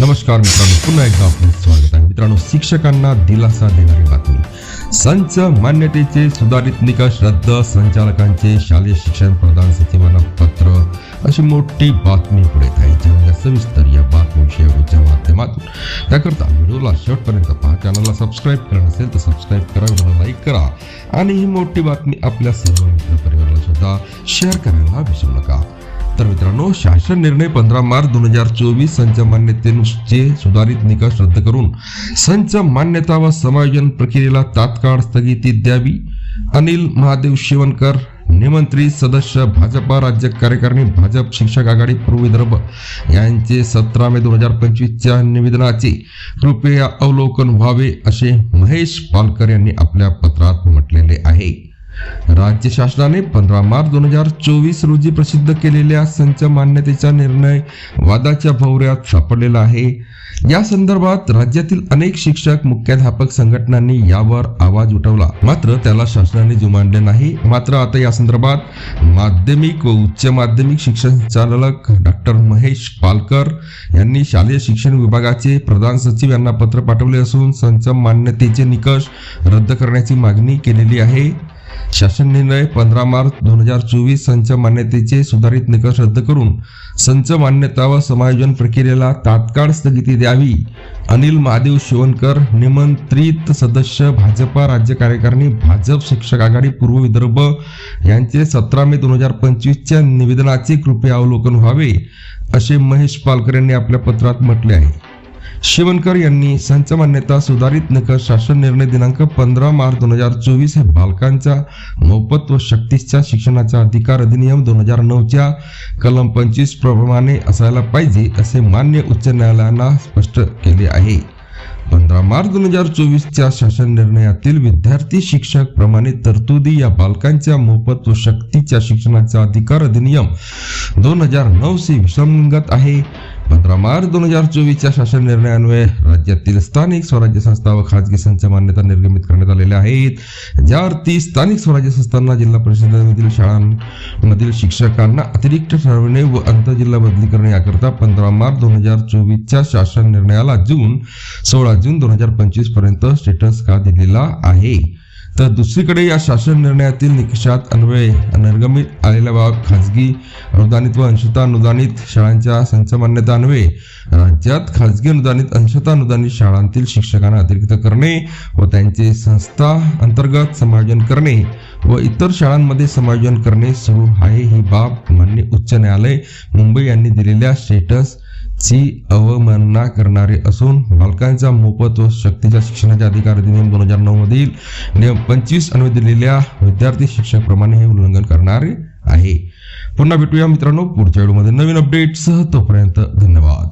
नमस्कार मित्रांनो पुन्हा एकदा आपलं स्वागत आहे. मित्रांनो शिक्षकांना दिलासा देणारी बातमी. संच मान्यतेचे सुधारित निकष रद्द संचालकांचे शालेय शिक्षण प्रधान सचिवांना पत्र अशी मोठी बातमी पुढे आहे. सविस्तर या बातमीविषयीच्या माध्यमातून. त्याकरता व्हिडिओला शेवटपर्यंत पहा. चॅनलला सबस्क्राईब करा नसेल तर सबस्क्राईब करा व्हिडिओला लाईक करा. आणि ही मोठी बातमी आपल्या सर्व मित्र परिवाराला सुद्धा शेअर करायला विसरू नका. तर मित्रांनो शासन निर्णय पंधरा मार्च दोन हजार चोवीस संच मान्यतेचे सुधारित निकष रद्द करून संच मान्यता व समायोजन प्रक्रियेला तात्काळ स्थगिती द्यावी. अनिल महादेव शिवनकर निमंत्रित सदस्य भाजपा राज्य कार्यकारिणी भाजप शिक्षक आघाडी पूर्व विदर्भ यांचे सतरा मे दोन हजार पंचवीसच्या निवेदनाचे कृपया अवलोकन व्हावे असे महेश पालकर यांनी आपल्या पत्रात म्हटलेले आहे. राज्य शासनाने पंधरा मार्च दोन हजार चोवीस रोजी प्रसिद्ध केलेल्या संच मान्यतेचा निर्णय वादाच्या भोवऱ्यात सापडलेला आहे. या संदर्भात राज्यातील अनेक शिक्षक मुख्याध्यापक संघटनांनी यावर आवाज उठवला. मात्र त्याला शासनाने जुमानले नाही. मात्र आता या संदर्भात माध्यमिक व उच्च माध्यमिक शिक्षण संचालक डॉक्टर महेश पालकर यांनी शालेय शिक्षण विभागाचे प्रधान सचिव यांना पत्र पाठवले असून संच मान्यतेचे निकष रद्द करण्याची मागणी केलेली आहे. शासन निर्णय पंधरा मार्च दोन हजार चोवीस संच मान्यतेचे सुधारित निकष रद्द करून संच मान्यता व समायोजन प्रक्रियेला तात्काळ स्थगिती द्यावी. अनिल महादेव शिवणकर निमंत्रित सदस्य भाजपा राज्य कार्यकारिणी भाजप शिक्षक आघाडी पूर्व विदर्भ यांचे सतरा मे दोन हजार पंचवीसच्या निवेदनाचे कृपया अवलोकन व्हावे असे महेश पालकर यांनी आपल्या पत्रात म्हटले आहे. शिवणकर यांनी संच मान्यता सुधारित निकष शासन निर्णय दिनांक पंधरा मार्च दोन हजार चोवीस हे बालकांचा मोफत व शक्तीच्या शिक्षणाचा अधिकार अधिनियम दोन हजार नऊच्या कलम पंचवीस प्रमाणे असायला पाहिजे असे मान्य उच्च न्यायालयानं स्पष्ट केले आहे. पंधरा मार्च दोन हजार चोवीसच्या शासन निर्णयातील विद्यार्थी शिक्षक प्रमाणे तरतुदी या बालकांच्या मोफत व शक्तीच्या शिक्षणाचा अधिकार अधिनियम दोन हजार नऊ से विसंगत आहे. पंधरा मार्च दोन हजार चोवीसच्या शासन निर्णयान्वये राज्यातील स्थानिक स्वराज्य संस्था व खाजगी संस्था मान्यता निर्गमित करण्यात आलेल्या आहेत. ज्या अर्थी स्थानिक स्वराज्य संस्थांना जिल्हा परिषदांमधील शाळांमधील शिक्षकांना अतिरिक्त ठरवणे व आंतरजिल्हा बदली करणे याकरता पंधरा मार्च दोन हजार चोवीसच्या शासन निर्णयाला जून सोळा जून दोन हजार पंचवीसपर्यंत स्टेटस का दिलेला आहे? तर दुसरीकडे या शासन निर्णयातील निकषात अन्वये निर्गमित आलेल्या बाब खाजगी अनुदानित व अंशता अनुदानित शाळांच्या संच मान्यता अन्वये राज्यात खाजगी अनुदानित अंशता अनुदानित शाळांतील शिक्षकांना अतिरिक्त करणे व त्यांचे संस्था अंतर्गत समायोजन करणे व इतर शाळांमध्ये समायोजन करणे सुरू आहे ही बाब मान्य उच्च न्यायालय मुंबई यांनी दिलेल्या स्टेटस ची अवमानना करणारे असून बालकांचा मोफत व शक्तीच्या शिक्षणाच्या अधिकार अधिनियम दोन हजार नऊ मधील नियम पंचवीस अन्वय दिलेल्या विद्यार्थी शिक्षक प्रमाणे हे उल्लंघन करणारे आहे. पुन्हा भेटूया मित्रांनो पुढच्या व्हिडिओमध्ये. नवीन अपडेटसह तोपर्यंत धन्यवाद.